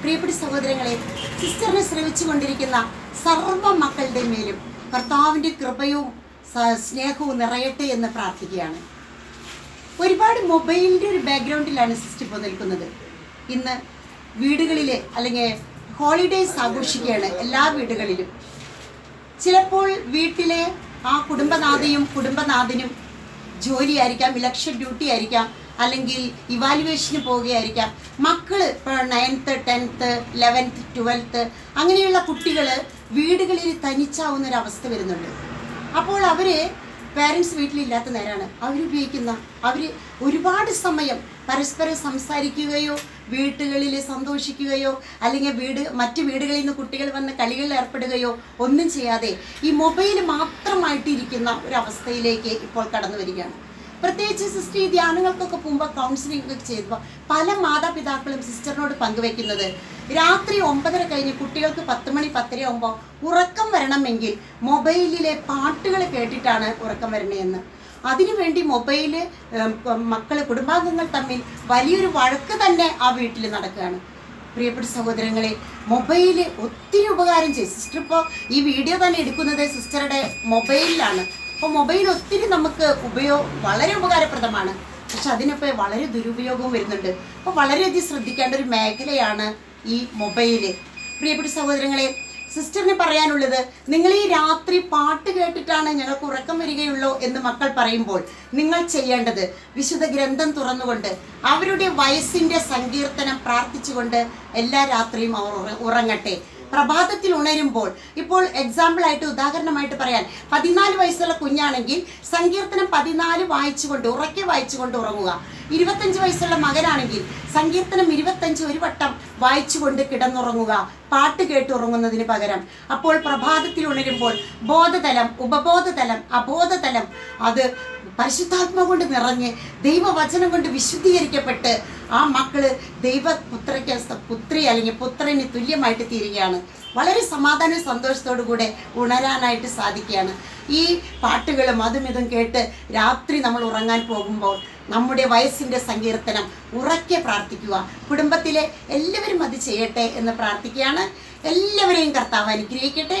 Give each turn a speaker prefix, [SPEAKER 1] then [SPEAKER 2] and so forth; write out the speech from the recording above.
[SPEAKER 1] പ്രിയപ്പെട്ട സഹോദരങ്ങളെ സിസ്റ്ററിനെ ശ്രമിച്ചു കൊണ്ടിരിക്കുന്ന സർവ മക്കളുടെ മേലും കർത്താവിന്റെ കൃപയും സ്നേഹവും നിറയട്ടെ എന്ന് പ്രാർത്ഥിക്കുകയാണ്. ഒരുപാട് മൊബൈലിന്റെ ഒരു ബാക്ക്ഗ്രൗണ്ടിലാണ് സിസ്റ്റർ ഇപ്പോൾ നിൽക്കുന്നത്. ഇന്ന് വീടുകളിൽ അല്ലെങ്കിൽ ഹോളിഡേസ് ആഘോഷിക്കുകയാണ് എല്ലാ വീടുകളിലും. ചിലപ്പോൾ വീട്ടിലെ ആ കുടുംബനാഥയും കുടുംബനാഥനും ജോലിയായിരിക്കാം ഇലക്ഷൻ ഡ്യൂട്ടി ആയിരിക്കാം അല്ലെങ്കിൽ ഇവാലുവേഷന് പോവുകയായിരിക്കാം. മക്കൾ ഇപ്പോൾ നയൻത്ത് ടെൻത്ത് ലെവൻത്ത് ട്വൽത്ത് അങ്ങനെയുള്ള കുട്ടികൾ വീടുകളിൽ തനിച്ചാവുന്ന ഒരു അവസ്ഥ വരുന്നുണ്ട്. അപ്പോൾ അവർ പേരൻസ് വീട്ടിലില്ലാത്ത നേരമാണ് അവരുപയോഗിക്കുന്ന അവർ ഒരുപാട് സമയം പരസ്പരം സംസാരിക്കുകയോ വീട്ടുകളിൽ സന്തോഷിക്കുകയോ അല്ലെങ്കിൽ വീട് മറ്റ് വീടുകളിൽ നിന്ന് കുട്ടികൾ വന്ന് കളികളിൽ ഏർപ്പെടുകയോ ഒന്നും ചെയ്യാതെ ഈ മൊബൈൽ മാത്രമായിട്ടിരിക്കുന്ന ഒരു അവസ്ഥയിലേക്ക് ഇപ്പോൾ കടന്നു വരികയാണ്. പ്രത്യേകിച്ച് സിസ്റ്റർ ഈ ധ്യാനങ്ങൾക്കൊക്കെ പോകുമ്പോൾ കൗൺസിലിംഗ് ഒക്കെ ചെയ്തപ്പോൾ പല മാതാപിതാക്കളും സിസ്റ്ററിനോട് പങ്കുവെക്കുന്നത് രാത്രി ഒമ്പതര കഴിഞ്ഞ് കുട്ടികൾക്ക് പത്ത് മണി പത്തര ആകുമ്പോൾ ഉറക്കം വരണമെങ്കിൽ മൊബൈലിലെ പാട്ടുകൾ കേട്ടിട്ടാണ് ഉറക്കം വരണതെന്ന് അതിനുവേണ്ടി മൊബൈൽ മക്കൾ കുടുംബാംഗങ്ങൾ തമ്മിൽ വലിയൊരു വഴക്ക് തന്നെ ആ വീട്ടിൽ നടക്കുകയാണ് പ്രിയപ്പെട്ട സഹോദരങ്ങളെ മൊബൈൽ ഒത്തിരി ഉപകാരം ചെയ്യും. സിസ്റ്റർ ഇപ്പോൾ ഈ വീഡിയോ തന്നെ എടുക്കുന്നത് സിസ്റ്ററുടെ മൊബൈലിലാണ്. അപ്പോൾ മൊബൈൽ ഒത്തിരി നമുക്ക് ഉപയോഗ വളരെ ഉപകാരപ്രദമാണ്. പക്ഷെ അതിനിപ്പോൾ വളരെ ദുരുപയോഗവും വരുന്നുണ്ട്. അപ്പോൾ വളരെയധികം ശ്രദ്ധിക്കേണ്ട ഒരു മേഖലയാണ് ഈ മൊബൈൽ പ്രിയപ്പെട്ട സഹോദരങ്ങളെ സിസ്റ്ററിന് പറയാനുള്ളത് നിങ്ങൾ ഈ രാത്രി പാട്ട് കേട്ടിട്ടാണ് ഞങ്ങൾക്ക് ഉറക്കം വരികയുള്ളൂ എന്ന് മക്കൾ പറയുമ്പോൾ നിങ്ങൾ ചെയ്യേണ്ടത് വിശുദ്ധ ഗ്രന്ഥം തുറന്നുകൊണ്ട് അവരുടെ വയസ്സിന്റെ സങ്കീർത്തനം പ്രാർത്ഥിച്ചുകൊണ്ട് എല്ലാ രാത്രിയും അവർ ഉറങ്ങട്ടെ. പ്രഭാതത്തിൽ ഉണരുമ്പോൾ ഇപ്പോൾ എക്സാമ്പിൾ ആയിട്ട് ഉദാഹരണമായിട്ട് പറയാൻ പതിനാല് വയസ്സുള്ള കുഞ്ഞാണെങ്കിൽ സങ്കീർത്തനം പതിനാല് വായിച്ചുകൊണ്ട് ഉറക്കെ വായിച്ചുകൊണ്ട് ഉറങ്ങുക. ഇരുപത്തഞ്ച് വയസ്സുള്ള മകനാണെങ്കിൽ സങ്കീർത്തനം ഇരുപത്തഞ്ച് ഒരു വട്ടം വായിച്ചുകൊണ്ട് കിടന്നുറങ്ങുക. പാട്ട് കേട്ട് ഉറങ്ങുന്നതിന് പകരം. അപ്പോൾ പ്രഭാതത്തിൽ ഉണരുമ്പോൾ ബോധതലം ഉപബോധതലം അബോധതലം അത് പരിശുദ്ധാത്മ കൊണ്ട് നിറഞ്ഞ് ദൈവവചനം കൊണ്ട് വിശുദ്ധീകരിക്കപ്പെട്ട് ആ മക്കൾ ദൈവപുത്രയ്ക്ക് പുത്രി അല്ലെങ്കിൽ പുത്രന് തുല്യമായിട്ട് തീരുകയാണ്. വളരെ സമാധാന സന്തോഷത്തോടു കൂടെ ഉണരാനായിട്ട് സാധിക്കുകയാണ്. ഈ പാട്ടുകളും അതും ഇതും കേട്ട് രാത്രി നമ്മൾ ഉറങ്ങാൻ പോകുമ്പോൾ നമ്മുടെ വയസ്സിന്റെ സങ്കീർത്തനം ഉറക്കെ പ്രാർത്ഥിക്കുക. കുടുംബത്തിലെ എല്ലാവരും അത് ചെയ്യട്ടെ എന്ന് പ്രാർത്ഥിക്കുകയാണ്. എല്ലാവരെയും കർത്താവ് അനുഗ്രഹിക്കട്ടെ.